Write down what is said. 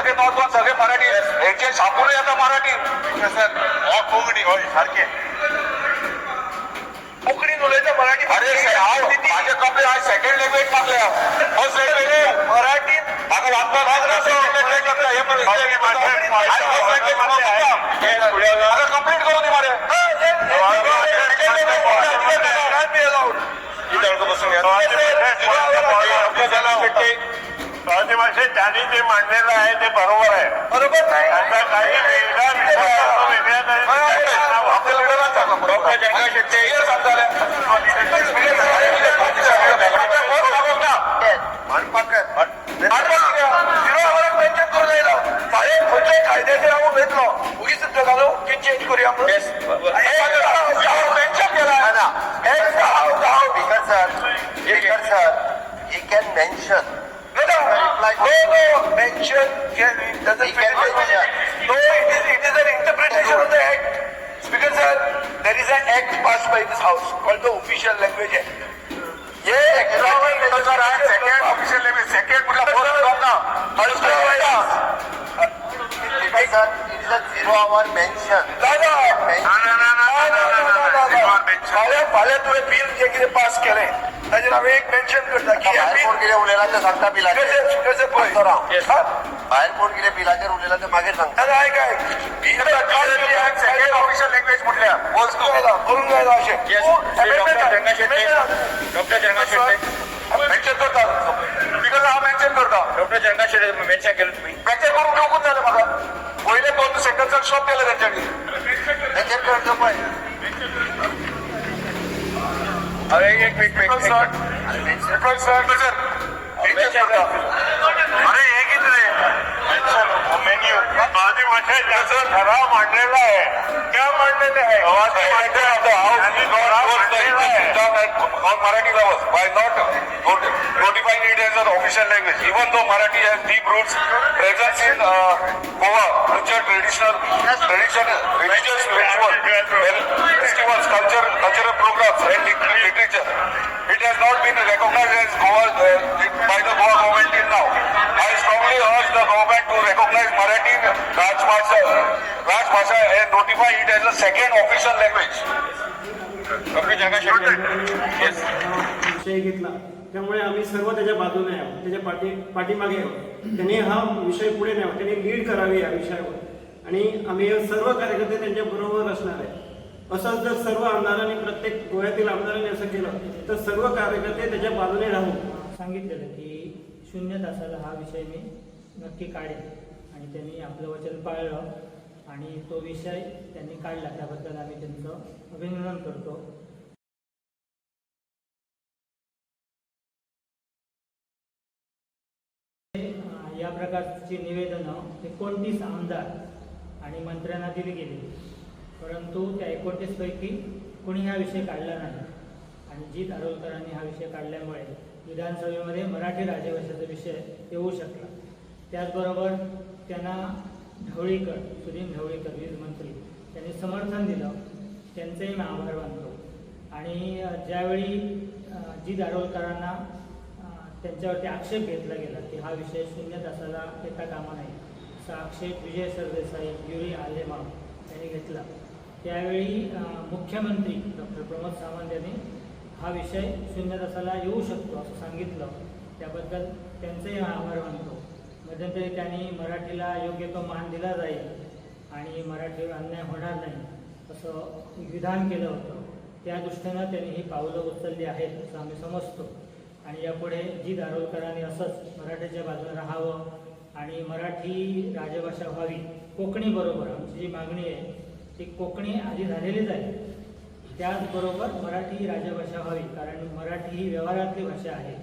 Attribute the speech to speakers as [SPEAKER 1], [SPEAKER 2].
[SPEAKER 1] सगळे north one सगळे मराठी यांचे छापून आता मराठी
[SPEAKER 2] सर हो कोंकणी होय सारखे
[SPEAKER 3] कोंकणीन उलयता मराठी
[SPEAKER 1] अरे हांव माझे कपडे आज सेकंड लँग्वेज मागल्या फर्स्ट लँग्वेज
[SPEAKER 3] मराठीत
[SPEAKER 1] म्हाका वाचपाक लागला सेकंड लँग्वेज मागला हे पण म्हाका कंप्लीट करू दी मरे
[SPEAKER 2] स्वाती भाषेत त्यांनी जे मांडलेलं आहे ते बरोबर आहे
[SPEAKER 3] बरोबर नाही
[SPEAKER 2] आता काही वेगळा विचार करतो, वेगळ्या तऱ्हेने त्यांना वापरलं
[SPEAKER 1] डॉक्टर जंगा शेट्टी हे
[SPEAKER 3] मेन्शन करून येयला फाळे खंयच्याय कायद्याचेर हांव उलयतलो उगीच घालो की चेंज करुया म्हणून mention
[SPEAKER 4] No, mention.
[SPEAKER 3] No, no, no, no, mention can, doesn't
[SPEAKER 4] fit in
[SPEAKER 3] fit. No, it is, it is an interpretation of the act. Speaker sir, there is an act passed by this house called the official language act. ये
[SPEAKER 1] second official language second कुठला post ना
[SPEAKER 4] Speaker it is a zero hour mention.
[SPEAKER 3] फाल्यां तुवें bill जे कितें pass केलें ताजेर हांवें एक मेन्शन करता की
[SPEAKER 4] भायर कोण कितें उलयलां तें सांगता बिलाचेर
[SPEAKER 3] कशें पळय?
[SPEAKER 4] भायर कोण कितें बिलाचेर उलयलां तें मागीर सांगता.
[SPEAKER 3] आनी आयक आयक
[SPEAKER 1] ऑफिशियल लँग्वेज म्हटल्या
[SPEAKER 3] करून जायला अशें
[SPEAKER 1] डॉक्टर जंगा शेट्टी. मेन्शन करता. बिकॉज हांव मेन्शन करता. डॉक्टर जंगा शेट्टी मेन्शन केलं तुम्ही. मेन्शन करून घेवकूच जालें म्हाका पयले दोन सेकंड स्टॉप केलं तेंच्यांनी
[SPEAKER 4] तेचेर करता पळय
[SPEAKER 1] अरे हे किती
[SPEAKER 2] मेन्यू माझी म्हणजे त्याचा ठराव मांडलेला आहे त्या मांडलेले आहे Marathi
[SPEAKER 1] lovers by not notified it as an official language even though Marathi has deep roots presence in Goa uh, tradition, religious ritual, festivals, culture, cultural programs, and lit- literature. It has not been recognized as Goa uh, by the Goa government till now. I strongly urge the government to recognize Marathi Rajbhasha, Rajbhasha and notify it as a second official language. Dr. Janga Yes.
[SPEAKER 5] विषय घेतला त्यामुळे आम्ही सर्व त्याच्या बाजूने आहोत. त्याच्या पाठी पाठीमागे आहोत. त्यांनी हा विषय पुढे न्यावा. त्यांनी लीड करावी या विषयावर. आणि आम्ही सर्व कार्यकर्ते त्यांच्या बरोबर असणार आहे. असंच जर सर्व आमदारांनी प्रत्येक गोव्यातील आमदारांनी असं केलं तर सर्व कार्यकर्ते त्याच्या बाजूने राहू.
[SPEAKER 6] सांगितलेलं की शून्य तासाला हा विषय मी नक्की काढेन. आणि त्यांनी आपलं वचन पाळलं. आणि तो विषय त्यांनी काढला. त्याबद्दल आम्ही त्यांचं अभिनंदन करतो. या प्रकारची निवेदनं एकोणतीस आमदार आणि मंत्र्यांना दिली गेली. परंतु त्या एकोणतीस पैकी कोणी हा विषय काढला नाही. आणि जी आरोलकरांनी हा विषय काढल्यामुळे विधानसभेमध्ये मराठी राजभाषेचा विषय येऊ शकला. त्याचबरोबर त्यांना ढवळीकर सुनील ढवळीकर वीज मंत्री त्यांनी समर्थन दिलं. त्यांचेही मी आभार मानतो. आणि ज्यावेळी जी दारोलकरांना आरोलकरांना त्यांच्यावरती आक्षेप घेतला गेला की हा विषय शून्य तासाला येता कामा नाही असा आक्षेप विजय सरदेसाई युरी आलेमा यांनी घेतला. त्यावेळी मुख्यमंत्री डॉक्टर प्रमोद सावंत यांनी हा विषय शून्य तासाला येऊ शकतो असं सांगितलं. त्याबद्दल त्यांचेही आभार मानतो. मध्यंतरी त्यांनी मराठीला योग्य तो मान दिला जाईल आणि मराठीवर अन्याय होणार नाही असं विधान केलं होतं. त्या दृष्टीनं त्यांनी ही पावलं उचलली आहेत असं आम्ही समजतो. आणि यापुढे जी दारोलकरांनी असंच मराठीच्या बाजूला राहावं आणि मराठी राजभाषा व्हावी कोकणीबरोबर आमची जी मागणी आहे ती कोकणी आधी झालेलीच आहे त्याचबरोबर मराठी राजभाषा व्हावी कारण मराठी ही व्यवहारातली भाषा आहे.